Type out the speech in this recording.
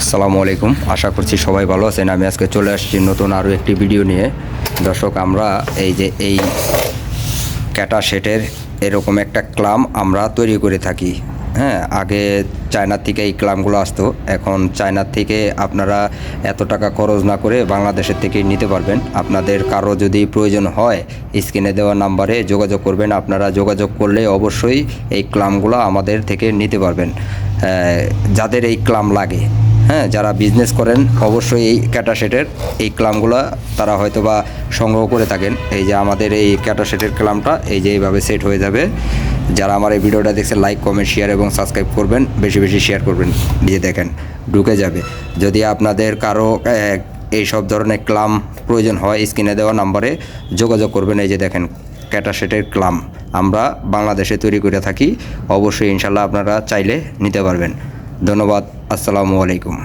আসসালামু আলাইকুম। আশা করছি সবাই ভালো আছেন। আমি আজকে চলে আসছি নতুন আরও একটি ভিডিও নিয়ে। দর্শক, আমরা এই যে এই ক্যাটা সেটের এরকম একটা ক্লাম আমরা তৈরি করে থাকি। হ্যাঁ আগে চায়নার থেকে এই ক্লামগুলো আসতো। এখন চায়নার থেকে আপনারা এত টাকা খরচ না করে বাংলাদেশের থেকেই নিতে পারবেন। আপনাদের কারও যদি প্রয়োজন হয়, স্ক্রিনে দেওয়া নাম্বারে যোগাযোগ করবেন। আপনারা যোগাযোগ করলে অবশ্যই এই ক্লামগুলো আমাদের থেকে নিতে পারবেন। যাদের এই ক্লাম লাগে। হ্যাঁ যারা বিজনেস করেন, অবশ্যই এই ক্যাটাসেটের এই ক্লামগুলো তারা হয়তো বা সংগ্রহ করে থাকেন। এই যে আমাদের এই ক্যাটাসেটের ক্লামটা, এই যে এইভাবে সেট হয়ে যাবে। যারা আমার এই ভিডিওটা দেখছেন লাইক কমেন্ট শেয়ার এবং সাবস্ক্রাইব করবেন, বেশি বেশি শেয়ার করবেন। দিয়ে দেখেন, ঢুকে যাবে। যদি আপনাদের কারও এই সব ধরনের ক্লাম প্রয়োজন হয়, স্ক্রিনে দেওয়া নাম্বারে যোগাযোগ করবেন। এই যে দেখেন ক্যাটাসেটের ক্লাম আমরা বাংলাদেশে তৈরি করে থাকি। অবশ্যই ইনশাল্লাহ আপনারা চাইলে নিতে পারবেন। ধন্যবাদ। আসসালামু আলাইকুম।